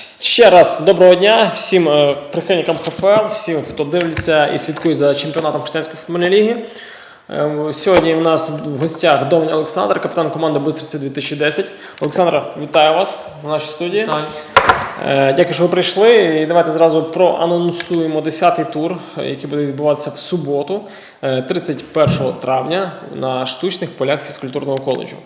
Ще раз доброго дня всім е, прихильникам ХФЛ, всім, хто дивиться і слідкує за чемпіонатом Християнської футбольної ліги. Е, Сьогодні в нас в гостях Довгий Олександр, капітан команди Бистриці 2010. Олександр, вітаю вас в нашій студії. Так. Е, Дякую, що ви прийшли. І давайте зразу проанонсуємо 10-й тур, е, який буде відбуватися в суботу, е, 31 травня на штучних полях фізкультурного коледжу.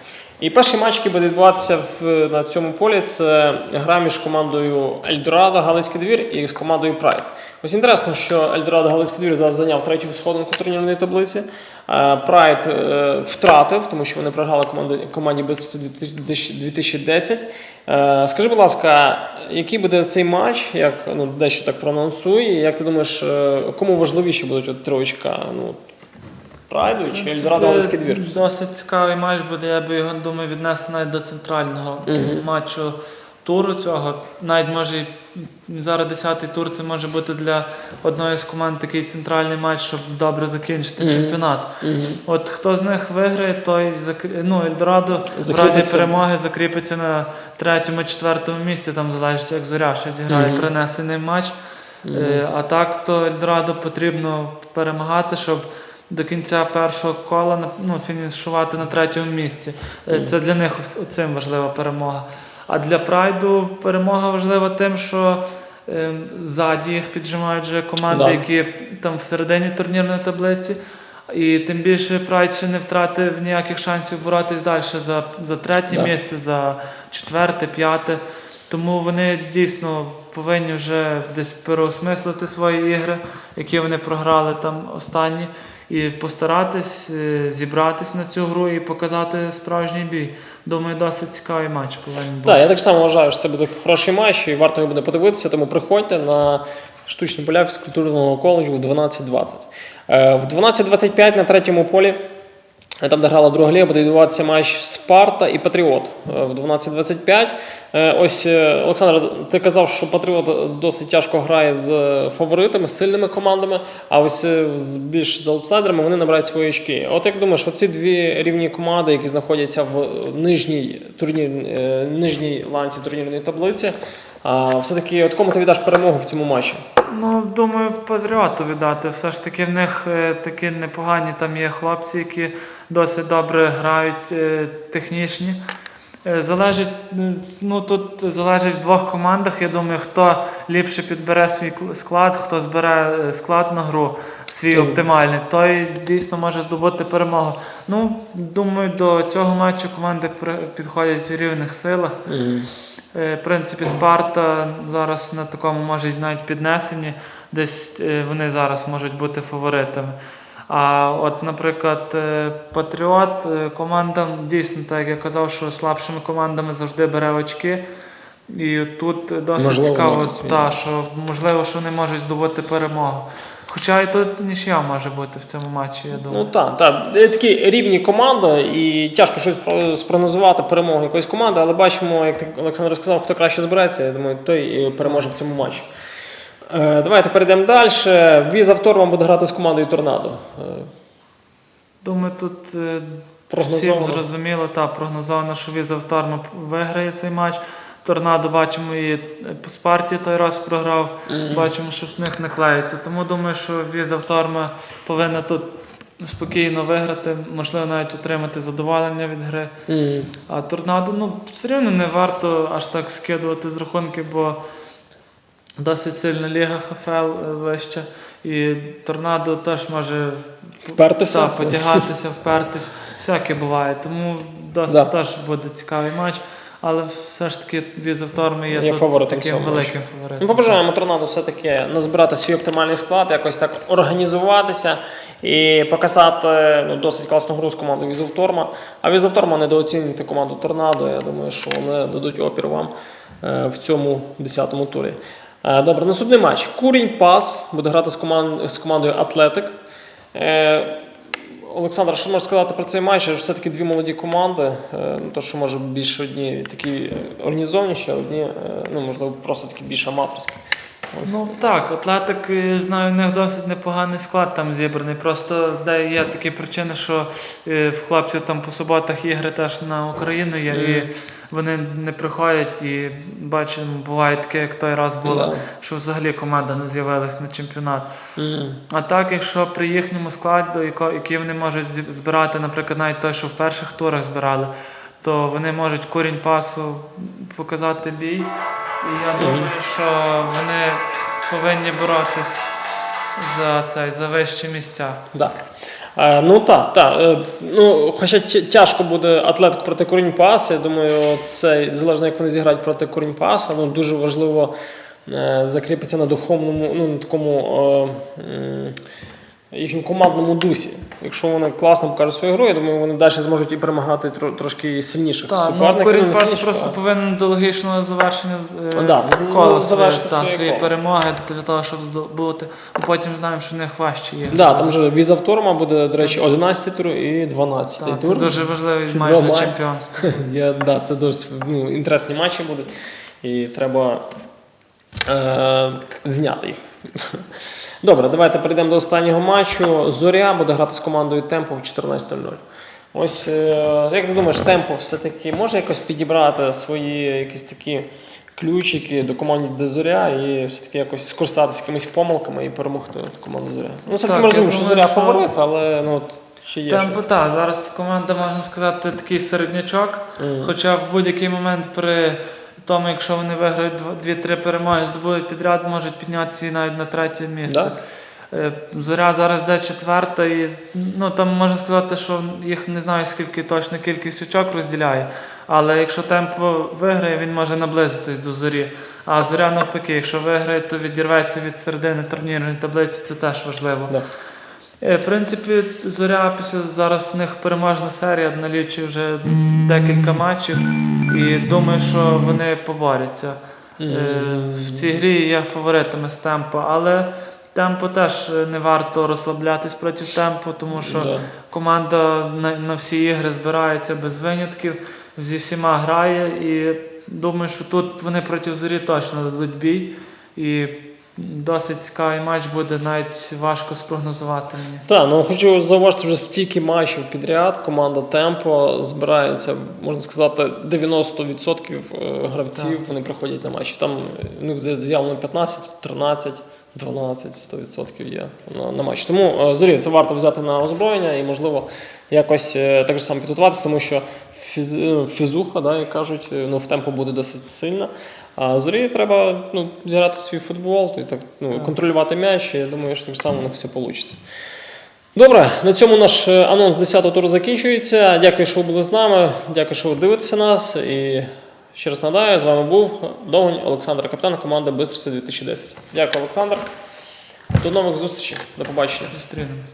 І перший матч, який буде відбуватися в, на цьому полі, це гра між командою Ельдорадо Галицький двір і з командою Прайд. Ось інтересно, що Ельдорадо Галицький двір зараз зайняв третю сходинку турнірної таблиці. Е, Прайд е, втратив, тому що вони програли команді, команді Бистриці 2010. Е, Скажи, будь ласка, який буде цей матч, як ну, дещо так проанонсує, і як ти думаєш, е, кому важливіше будуть от троєчка? Ну, Прайду чи Ельдорадо Галицький двір? Досить цікавий матч буде, я би його думаю віднести навіть до центрального Мгм. матчу туру цього. Навіть може зараз 10-й тур це може бути для одної з команд такий центральний матч, щоб добре закінчити Мгм. чемпіонат. Мгм. От хто з них виграє, той ну, Ельдорадо в разі перемоги закріпиться на третьому, четвертому місці, там залежить, як Зоря ще зіграє Мгм. перенесений матч. Е, А так, то Ельдорадо потрібно перемагати, щоб до кінця першого кола ну, фінішувати на третьому місці. Е, Це для них цим важлива перемога. А для Прайду перемога важлива тим, що е, ззаді їх піджимають вже команди, Да. які там всередині турнірної таблиці. І тим більше Прайд ще не втратив ніяких шансів боротись далі за, за третє Да. місце, за четверте, п'яте. Тому вони дійсно повинні вже десь переосмислити свої ігри, які вони програли там останні, і постаратись е, зібратись на цю гру і показати справжній бій. Думаю, досить цікавий матч повинен бути. Так, я так само вважаю, що це буде хороший матч, і варто його буде подивитися, тому приходьте на штучні поля фізкультурного коледжу в 12.20. Е, В 12.25 на третьому полі, там де грала друга ліга, буде відбуватися матч Спарта і Патріот е, в 12.25. Е, Ось, е, Олександр, ти казав, що Патріот досить тяжко грає з фаворитами, з сильними командами, а ось е, більш з аутсайдерами вони набирають свої очки. От як думаєш, оці дві рівні команди, які знаходяться в нижній турнір, е, нижній ланці турнірної таблиці, все-таки от кому ти віддаш перемогу в цьому матчі? Ну, думаю, Патріоту віддати. Все ж таки в них е, такі непогані там є хлопці, які досить добре грають, е, технічні. Е, Залежить, е, ну тут залежить в двох командах. Я думаю, хто ліпше підбере свій склад, хто збере е, склад на гру свій оптимальний, той дійсно може здобути перемогу. Ну, думаю, до цього матчу команди підходять у рівних силах. В принципі, Спарта зараз на такому може навіть піднесенні, десь вони зараз можуть бути фаворитами. А от, наприклад, е, Патріот е, командам дійсно, так як я казав, що слабшими командами завжди бере очки. І тут досить Можливо, цікаво, та, що можливо, що вони можуть здобути перемогу. Хоча і тут нічия може бути в цьому матчі, я думаю. Ну так, так. Е, Такі рівні команди, і тяжко щось про- спрогнозувати перемогу якоїсь команди, але бачимо, як ти Олександр сказав, хто краще збереться, я думаю, той переможе в цьому матчі. Е, Давайте перейдемо далі. Віза Вторма буде грати з командою Торнадо. Е, Думаю, тут е, всім зрозуміло, та прогнозовано, що Віза Вторма виграє цей матч. Торнадо бачимо і по Спарті той раз програв. Мгм. Бачимо, що з них не клеїться. Тому думаю, що Віза Вторма повинна тут спокійно виграти, можливо, навіть отримати задоволення від гри. Мгм. А торнадо, ну, все рівно не варто аж так скидувати з рахунків, бо досить сильна ліга ХФЛ е, вища. І торнадо теж може Впертися? та, потягатися, впертись. Всяке буває. Тому досить Да. теж буде цікавий матч. Але все ж таки Віза Вторми є, Є тут фаворитом таким великим фаворитом. Ми побажаємо Торнадо все-таки назбирати свій оптимальний склад, якось так організуватися і показати ну, досить класну гру з командою Візовторма. А Візовторма недооцінюйте команду Торнадо. Я думаю, що вони дадуть опір вам е, в цьому 10-му турі. Е, Добре, наступний матч. Курінь Пас буде грати з, команд... з командою Атлетик. Е, Олександр, що можеш сказати про цей матч? Все-таки дві молоді команди. е, ну, То, що може більш одні такі організованіші, а одні, ну, можливо, просто такі більш аматорські. Ось. Ну так, Атлетик, е, знаю, у них досить непоганий склад там зібраний. Просто де є такі причини, що е, в хлопців там по суботах ігри теж на Україну є, Мгм. і вони не приходять. І бачимо, буває таке, як той раз було, Да. що взагалі команда не з'явилась на чемпіонат. Мгм. А так, якщо при їхньому складі, який вони можуть збирати, наприклад, навіть той, що в перших турах збирали, то вони можуть корінь пасу показати бій. І я думаю, що вони повинні боротись за цей за вищі місця. Да. Е, ну так, так. Е, ну, хоча тяжко буде атлетику проти Корінь Пас. Я думаю, це залежно як вони зіграють проти Корінь Паса. Ну, дуже важливо е, закріпитися на духовному, ну, на такому е, м, їхньому командному дусі. Якщо вони класно покажуть свою гру, я думаю, вони далі зможуть і перемагати тро- трошки сильніших Так, ну суперників. корінь не пас просто а- повинен до логічного завершення е, Да, з- кола завершити та, свої коло. перемоги для того, щоб здобути. Бо потім знаємо, що в них важче є. Да, там вже від Авторма буде, до речі, 11 тур і 12 Так, це дуже важливий Ці матч два за чемпіонство. Я, да, це дуже ну, інтересні матчі будуть. І треба е, зняти їх. Добре, давайте перейдемо до останнього матчу. Зоря буде грати з командою Темпо в 14.00. Ось, е, як ти думаєш, Темпо все-таки може якось підібрати свої якісь такі ключики до команди де Зоря і все-таки якось скористатися якимись помилками і перемогти команду Зоря. Ну, все-таки ми розуміємо, що Зоря що- фаворит, але ну, от, ще є Темпо, щось. так, зараз команда, можна сказати, такий середнячок. Мгм. Хоча в будь-який момент при тому, якщо вони виграють 2-3 перемоги, здобудуть підряд, можуть піднятися навіть на третє місце. Да? Е, Зоря зараз йде четверта, і ну, там можна сказати, що їх не знаю скільки точно кількість очок розділяє. Але якщо темпо виграє, він може наблизитись до зорі. А зоря навпаки, якщо виграє, то відірветься від середини турнірної таблиці, це теж важливо. Да. Е, В принципі, зоря після зараз в них переможна серія налічує вже декілька матчів, і думаю, що вони поборються. Е, В цій грі є фаворитами з темпо, але темпо теж не варто розслаблятись проти темпо, тому що команда на, на всі ігри збирається без винятків, зі всіма грає, і думаю, що тут вони проти зорі точно дадуть бій. І досить цікавий матч буде, навіть важко спрогнозувати мені. Так, ну хочу зауважити вже стільки матчів підряд. Команда Темпо збирається, можна сказати, 90% е, гравців Так. вони приходять на матчі. Там в них з'явлено 15, 13, 12, 100% є на, на матч. Тому е, зорі це варто взяти на озброєння і, можливо, якось е, так же само підготуватися, тому що фіз, е, фізуха, да, як кажуть, ну, в темпо буде досить сильна. А зорі треба ну, зіграти свій футбол, то і так, ну, Так. контролювати м'яч, і я думаю, що так само них все вийде. Добре, на цьому наш анонс 10-го туру закінчується. Дякую, що ви були з нами. Дякую, що ви дивитеся нас. І ще раз нагадаю, з вами був Довгань Олександр, капітан команди Бистрці 2010. Дякую, Олександр. До нових зустрічей. До побачення. Зустрінемось.